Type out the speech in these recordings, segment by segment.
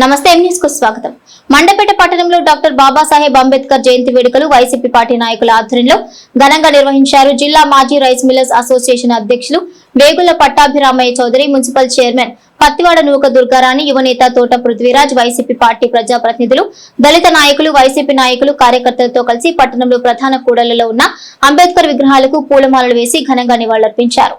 నమస్తే ఎం కు స్వాగతం. మండపేట పట్టణంలో డాక్టర్ బాబాసాహెబ్ అంబేద్కర్ జయంతి వేడుకలు వైసీపీ పార్టీ నాయకుల ఆధ్వర్యంలో ఘనంగా నిర్వహించారు జిల్లా మాజీ రైస్ మిల్లర్స్ అసోసియేషన్ అధ్యక్షులు వేగుల పట్టాభిరామయ్య చౌదరి మున్సిపల్ చైర్మన్ పత్తివాడ నూక దుర్గారాణి యువనేత తోట పృథ్వీరాజ్ వైసీపీ పార్టీ ప్రజాప్రతినిధులు దళిత నాయకులు వైసీపీ నాయకులు కార్యకర్తలతో కలిసి పట్టణంలో ప్రధాన కూడళ్ళలో ఉన్న అంబేద్కర్ విగ్రహాలకు పూలమాలలు వేసి ఘనంగా నివాళులర్పించారు.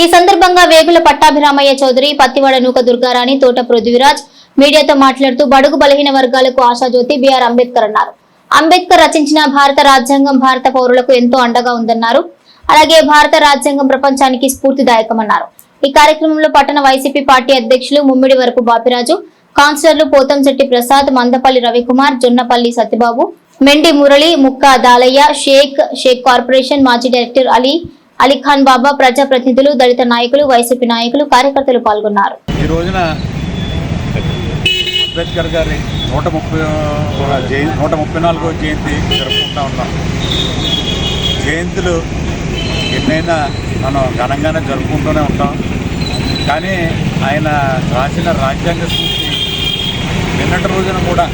ఈ సందర్భంగా వేగుల పట్టాభిరామయ్య చౌదరి పత్తివాడ నూక దుర్గారాణి తోట పృథ్వీరాజ్ మీడియాతో మాట్లాడుతూ బడుగు బలహీన వర్గాలకు ఆశాజ్యోతి బిఆర్ అంబేద్కర్ అన్నారు. అంబేద్కర్ రచించిన భారత రాజ్యాంగం భారత పౌరులకు ఎంతో అండగా ఉందన్నారు. అలాగే భారత రాజ్యాంగం ప్రపంచానికి స్ఫూర్తిదాయకమన్నారు. ఈ కార్యక్రమంలో పట్టణ వైసీపీ పార్టీ అధ్యక్షులు ముమ్మిడి వరపు బాపిరాజు కౌన్సిలర్లు పోతంశెట్టి ప్రసాద్ మందపల్లి రవికుమార్ జొన్నపల్లి సత్యబాబు మెండి మురళి ముక్కా దాలయ్య షేక్ షేక్ కార్పొరేషన్ మాజీ డైరెక్టర్ అలీ అలీఖాన్ బాబా ప్రజాప్రతినిధులు దళిత నాయకులు వైసీపీ నాయకులు కార్యకర్తలు పాల్గొన్నారు. ఈ రోజున అంబేద్కర్ గారి నూట ముప్పై జయ నూట ముప్పై నాలుగో జయంతి జరుపుకుంటా ఉన్నాం. జయంతులు ఎన్నైనా మనం ఘనంగానే జరుపుకుంటూనే ఉంటాం. కానీ ఆయన రాసిన రాజ్యాంగ స్ఫూర్తి నిన్నటి రోజున కూడా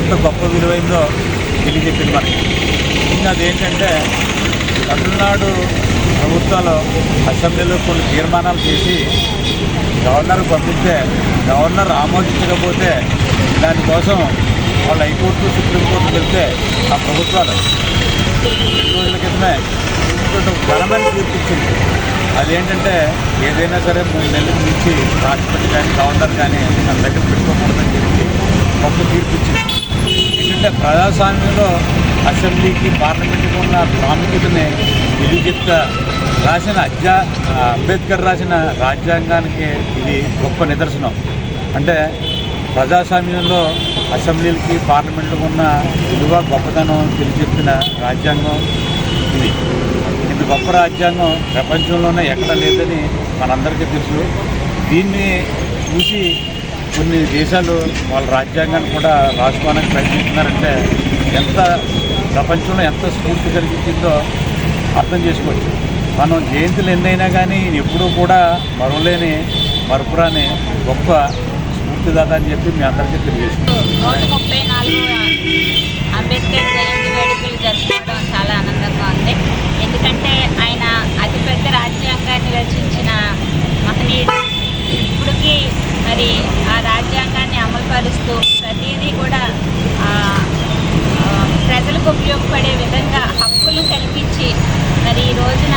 ఎంత గొప్ప విలువైందో తెలియజెప్పింది మనకి. ఇంకా అదేంటంటే తమిళనాడు ప్రభుత్వాలు అసెంబ్లీలో కొన్ని తీర్మానాలు చేసి గవర్నర్కి పంపిస్తే గవర్నర్ ఆమోదించకపోతే దానికోసం వాళ్ళు హైకోర్టు సుప్రీంకోర్టు వెళ్తే ఆ ప్రభుత్వాలు రోజుల క్రితమే ఇంకొక బలమైన అదేంటంటే ఏదైనా సరే మూడు నెలల నుంచి రాష్ట్రపతి కానీ గవర్నర్ కానీ తన దగ్గర పెట్టుకోకూడదని చెప్పి గొప్ప తీర్పిచ్చింది ఏంటంటే ప్రజాస్వామ్యంలో అసెంబ్లీకి పార్లమెంట్కి ఉన్న ప్రాముఖ్యతని చెప్తా రాసిన అధ్యా అంబేద్కర్ రాసిన రాజ్యాంగానికి ఇది గొప్ప నిదర్శనం. అంటే ప్రజాస్వామ్యంలో అసెంబ్లీలకి పార్లమెంట్లకు ఉన్న విలువ గొప్పతనం తెలియజెప్పిన రాజ్యాంగం ఇది. ఇది గొప్ప రాజ్యాంగం ప్రపంచంలోనే ఎక్కడ లేదని మనందరికీ తెలుసు. దీన్ని చూసి కొన్ని దేశాలు వాళ్ళ రాజ్యాంగాన్ని కూడా రాసుకోవడానికి ప్రయత్నిస్తున్నారంటే ఎంత ప్రపంచంలో ఎంత స్ఫూర్తి కలిగించిందో అర్థం చేసుకోవచ్చు. మనం జయంతులు ఎన్నైనా కానీ ఎప్పుడూ కూడా మరవలేని మరపురాని గొప్ప స్ఫూర్తిదాత అని చెప్పి మీ అందరికీ తెలియజేస్తున్నాం ముప్పై నాలుగు అంబేద్కర్ జయంతి వేడుకలు జరుపుకోవడం చాలా ఆనందంగా ఉంది. ఎందుకంటే ఆయన అతిపెద్ద రాజ్యాంగాన్ని రచించిన మహనీయుడు. ఇప్పటికీ మరి ఆ రాజ్యాంగాన్ని అమలుపరుస్తూ ప్రతిదీ కూడా ఆ, ఆ, ప్రజలకు ఉపయోగపడే విధంగా హక్కులు కల్పించి మరి ఈ రోజున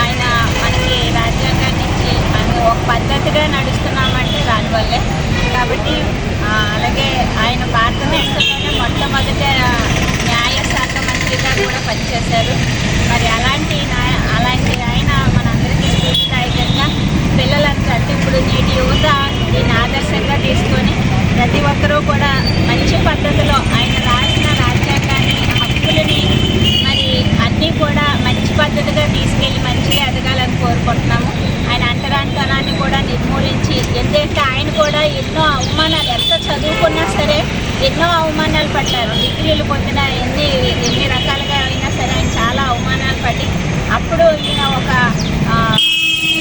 ఆయన మనకి రాజ్యాంగాన్ని ఇచ్చి మనం ఒక పద్ధతిగా నడుస్తున్నామంటే దానివల్లే. కాబట్టి అలాగే ఆయన భారతదేశంలోనే మొట్టమొదట న్యాయ శాఖ మంత్రిగా కూడా పనిచేశారు మరి అలాంటి న్యాయ అలాంటి ఆయన మనందరికీ స్ఫూర్తిదాయకంగా పిల్లలంతా అంటే ఇప్పుడు నేటి యువత దీన్ని ఆదర్శంగా తీసుకొని ప్రతి ఒక్కరూ కూడా మంచి పద్ధతిలో ఆయన రాసిన రాజ్యాంగాన్ని హక్కులని మరి అన్నీ కూడా మంచి పద్ధతిగా తీసుకెళ్ళి మంచిగా ఎదగాలని కోరుకుంటున్నాము ఆయన అంటరానితనాన్ని కూడా నిర్మూలించి ఎందుకంటే ఆయన కూడా ఎన్నో అవమానాలు ఎంత చదువుకున్నా సరే ఎన్నో అవమానాలు పడ్డారు. డిగ్రీలు పొందిన ఎన్ని ఎన్ని రకాలుగా అయినా సరే ఆయన చాలా అవమానాలు పడి అప్పుడు ఈయన ఒక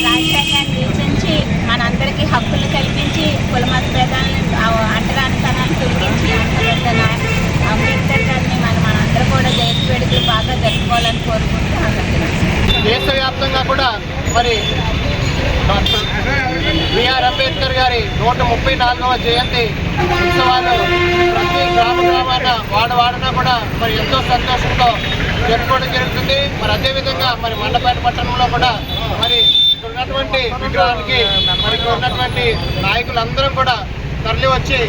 రాజ్యాంగాన్ని రచించి మనందరికీ హక్కులు కల్పించి కులమత భేదాలను అంటరానితనాన్ని తొలగించి అంత అంబేద్కర్ గారిని మనం మనందరూ కూడా జయంతి వేడుకలు బాగా జరుపుకోవాలని కోరుకుంటూ అందరికీ దేశవ్యాప్తంగా కూడా మరి డాక్టర్ బిఆర్ అంబేద్కర్ గారి నూట ముప్పై నాలుగవ జయంతి ఉత్సవాలు ప్రతి గ్రామ గ్రామాన వాడ వాడన కూడా మరి ఎంతో సంతోషంతో జరుపుకోవడం జరుగుతుంది. మరి అదేవిధంగా మరి మండపేట పట్టణంలో కూడా మరి ఇక్కడ ఉన్నటువంటి విగ్రహానికి మరి ఇక్కడ ఉన్నటువంటి నాయకులందరం కూడా తరలి వచ్చి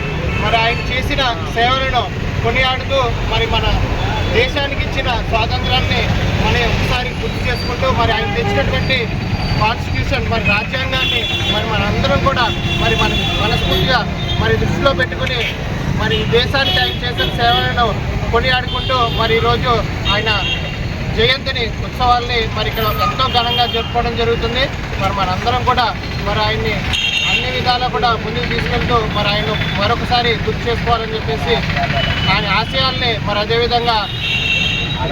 మరి ఆయన చేసిన సేవలను కొనియాడుతూ మరి మన దేశానికి ఇచ్చిన స్వాతంత్రాన్ని మనం ఒకసారి గుర్తు చేసుకుంటూ మరి ఆయన తెచ్చినటువంటి కాన్స్టిట్యూషన్ మరి రాజ్యాంగాన్ని మరి మనందరం కూడా మరి మన మనస్ఫూర్తిగా మరి దృష్టిలో పెట్టుకుని మరి దేశానికి ఆయన చేసిన సేవలను కొనియాడుకుంటూ మరి ఈరోజు ఆయన జయంతిని ఉత్సవాల్ని మరి ఇక్కడ ఎంతో ఘనంగా జరుపుకోవడం జరుగుతుంది. మరి మనందరం కూడా మరి ఆయన్ని అన్ని విధాలా కూడా ముందుకు తీసుకెళ్తూ మరి ఆయన మరొకసారి గుర్తు చేసుకోవాలని చెప్పేసి ఆయన ఆశయాల్ని మరి అదేవిధంగా